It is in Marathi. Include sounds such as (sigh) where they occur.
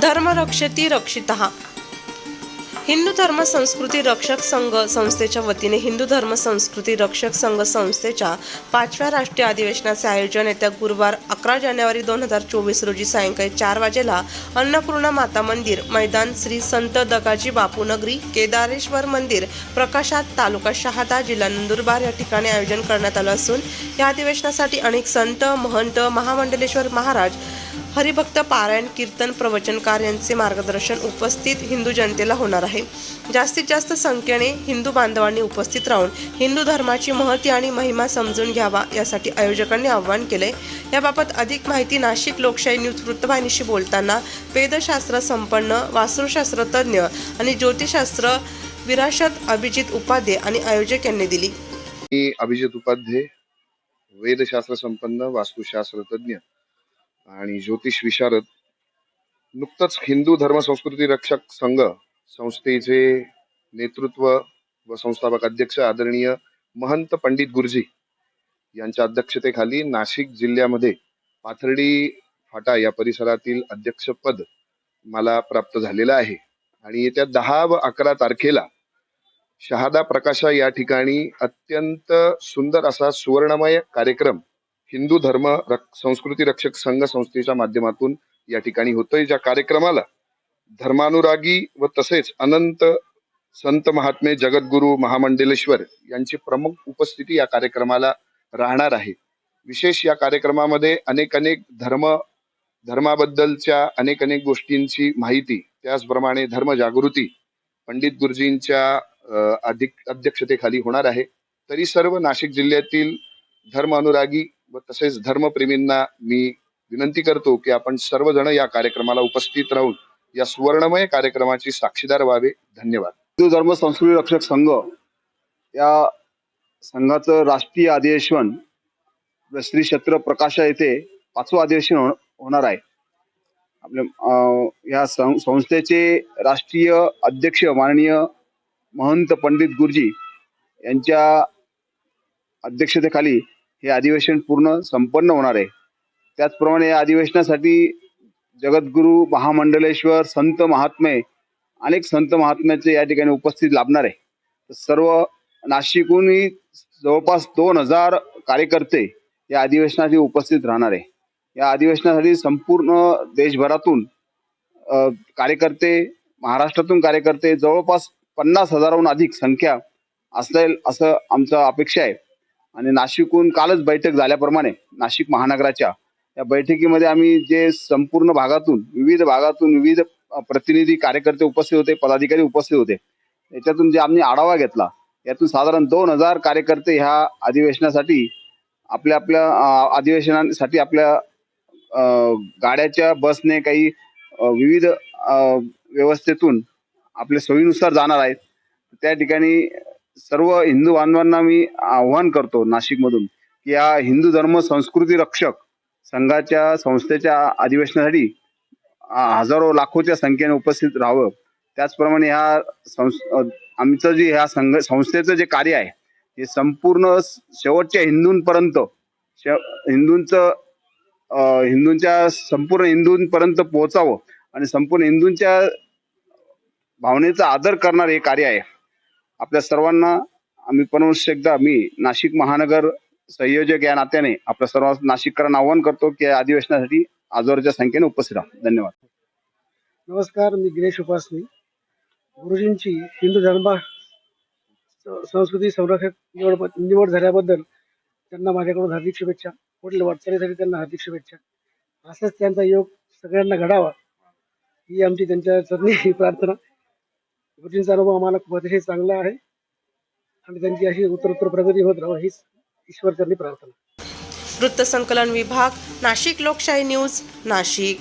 धर्मरक्षती रक्षितः हिंदू धर्म संस्कृती रक्षक संघ संस्थेच्या वतीने हिंदू धर्म संस्कृती रक्षक संघ संस्थेच्या पाचव्या राष्ट्रीय अधिवेशनाचे आयोजन येत्या गुरुवार अकरा जानेवारी दोन हजार चोवीस रोजी सायंकाळी चार वाजेला अन्नपूर्णा माता मंदिर मैदान श्री संत दगाजी बापू नगरी केदारेश्वर मंदिर प्रकाशात तालुका शहादा जिल्हा नंदुरबार या ठिकाणी आयोजन करण्यात आलं असून या अधिवेशनासाठी अनेक संत महंत महामंडलेश्वर महाराज हरिभक्त पारायण कीर्तन प्रवचनकार यांचे मार्गदर्शन उपस्थित हिंदू जनतेला होणार आहे. जास्तीत जास्त संख्येने हिंदू बांधवांनी उपस्थित राहून हिंदू धर्माची महती आणि महिमा समजून घ्यावा यासाठी आयोजकांनी आवाहन केले याबाबत अधिक माहिती नाशिक लोकशाही न्यूज वृत्तवाहिनीशी बोलताना वेदशास्त्र संपन्न वास्तुशास्त्रतज्ञ आणि ज्योतिषशास्त्र विराशत अभिजित उपाध्ये आणि आयोजक यांनी दिली. अभिजित उपाध्ये वेदशास्त्र संपन्न वास्तुशास्त्रतज्ञ आणि ज्योतिष विशारद नुकतंच हिंदू धर्म संस्कृती रक्षक संघ संस्थेचे नेतृत्व व संस्थापक अध्यक्ष आदरणीय महंत पंडित गुरुजी यांच्या अध्यक्षतेखाली नाशिक जिल्ह्यामध्ये पाथर्डी फाटा या परिसरातील अध्यक्षपद मला प्राप्त झालेलं आहे. आणि येत्या दहा व अकरा तारखेला शहादा प्रकाशा या ठिकाणी अत्यंत सुंदर असा सुवर्णमय कार्यक्रम हिंदू धर्म रक- संस्कृती रक्षक संघ संस्थेच्या माध्यमातून या ठिकाणी होतोय ज्या कार्यक्रमाला धर्मानुरागी व तसेच अनंत संत महात्मे जगद्गुरु महामंडलेश्वर यांची प्रमुख उपस्थिती या कार्यक्रमाला राहणार आहे. विशेष या कार्यक्रमामध्ये अनेक अनेक धर्म धर्माबद्दलच्या अनेक अनेक गोष्टींची माहिती त्याचप्रमाणे धर्मजागृती पंडित गुरुजींच्या अधिक अध्यक्षतेखाली होणार आहे. तरी सर्व नाशिक जिल्ह्यातील धर्म अनुरागी व तसेच धर्मप्रेमींना मी विनंती करतो की आपण सर्वजण या कार्यक्रमाला उपस्थित राहून या सुवर्णमय कार्यक्रमाची साक्षीदार व्हावे. धन्यवाद. हिंदू धर्म संस्कृती रक्षक संघ या संघाचं राष्ट्रीय अधिवेशन श्री क्षेत्र प्रकाशा येथे पाचवं अधिवेशन हो- होणार आहे. आपल्या या सं- संस्थेचे राष्ट्रीय अध्यक्ष माननीय महंत पंडित गुरुजी यांच्या अध्यक्षतेखाली हे अधिवेशन पूर्ण संपन्न होणार आहे. त्याचप्रमाणे या अधिवेशनासाठी जगद्गुरू महामंडलेश्वर संत महात्मे अनेक संत महात्म्याचे या ठिकाणी उपस्थित लाभणार आहे. सर्व नाशिकहूनही जवळपास दोन हजार कार्यकर्ते या अधिवेशनासाठी उपस्थित राहणार आहे. या अधिवेशनासाठी संपूर्ण देशभरातून कार्यकर्ते महाराष्ट्रातून कार्यकर्ते जवळपास पन्नास हजाराहून अधिक संख्या असेल असं आमचं अपेक्षा आहे. आणि नाशिकहून कालच बैठक झाल्याप्रमाणे नाशिक महानगराच्या या बैठकीमध्ये आम्ही जे संपूर्ण भागातून विविध भागातून विविध प्रतिनिधी कार्यकर्ते उपस्थित होते पदाधिकारी उपस्थित होते. याच्यातून जे आम्ही आढावा घेतला यातून साधारण दोन हजार कार्यकर्ते ह्या अधिवेशनासाठी आपल्या आपल्या अधिवेशनासाठी आपल्या गाड्याच्या बसने काही विविध व्यवस्थेतून आपल्या सोयीनुसार जाणार आहेत. त्या ठिकाणी सर्व हिंदू बांधवांना मी आव्हान करतो नाशिकमधून की या हिंदू धर्म संस्कृती रक्षक संघाच्या संस्थेच्या अधिवेशनासाठी हजारो लाखोच्या संख्येने उपस्थित राहावं. त्याचप्रमाणे ह्या संस आमचं जे ह्या संघ संस्थेचं जे कार्य आहे हे संपूर्ण शेवटच्या हिंदूंपर्यंत शे- हिंदूंचं हिंदूंच्या संपूर्ण हिंदूंपर्यंत पोहोचावं आणि संपूर्ण हिंदूंच्या भावनेचा आदर करणारे हे कार्य आहे. आपल्या सर्वांना आम्ही पुनश्च एकदा मी नाशिक महानगर संयोजक या नात्याने आपल्या सर्व नाशिककरांना आवाहन करतो की या अधिवेशनासाठी आजवरच्या संख्येने उपस्थित राहा. धन्यवाद. नमस्कार मी गिरीश उपासनी. गुरुजींची हिंदू धर्म स- संस्कृती संरक्षक निवड निवड झाल्याबद्दल त्यांना माझ्याकडून हार्दिक शुभेच्छा. पुढील वाटचालीसाठी त्यांना हार्दिक शुभेच्छा. असंच त्यांचा योग सगळ्यांना घडावा ही आमची त्यांच्या चरणी (laughs) प्रार्थना. गुरुजींचा अनुभव आम्हाला खूप अतिशय चांगला आहे. आणि त्यांची अशी उत्तरोत्तर प्रगती होत राहावं हीच ईश्वरचरणी प्रार्थना. वृत्तसंकलन विभाग नाशिक लोकशाही न्यूज नाशिक.